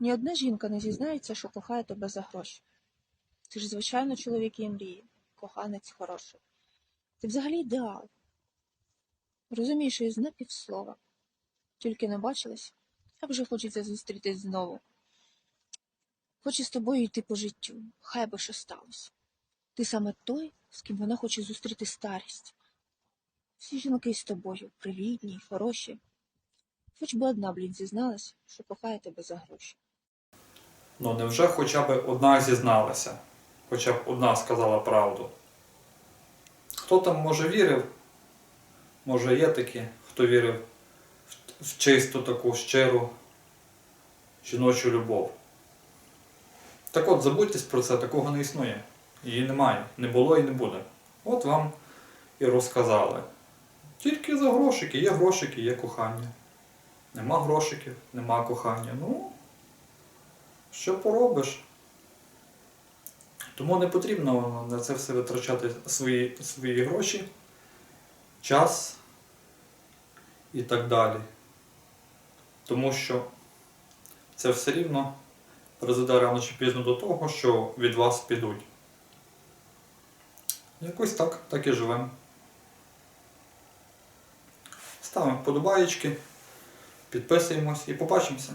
Ні одна жінка не зізнається, що кохає тебе за гроші. Ти ж, звичайно, чоловік і мрії, коханець хороший. Ти взагалі ідеал. Розумієш із напівслова. Тільки не бачилась, а вже хочеться зустрітись знову. Хоче з тобою йти по життю, хай би що сталося. Ти саме той, з ким вона хоче зустріти старість. Всі жінки з тобою привітні, хороші. Хоч би одна, блін, зізналась, що кохає тебе за гроші. Ну невже хоча б одна зізналася, хоча б одна сказала правду. Хто там може вірив? Може є такі, хто вірив в- чисту таку щиру жіночу любов. Так от, забудьтесь про це, такого не існує. Її немає, не було і не буде. От вам і розказали. Тільки за грошики, є грошики, є кохання. Нема грошиків, нема кохання. Ну, що поробиш? Тому не потрібно на це все витрачати свої, свої гроші, час і так далі. Тому що це все рівно призведе рано чи пізно до того, що від вас підуть. Якось так, так і живемо. Ставимо вподобаєчки, підписуємось і побачимося.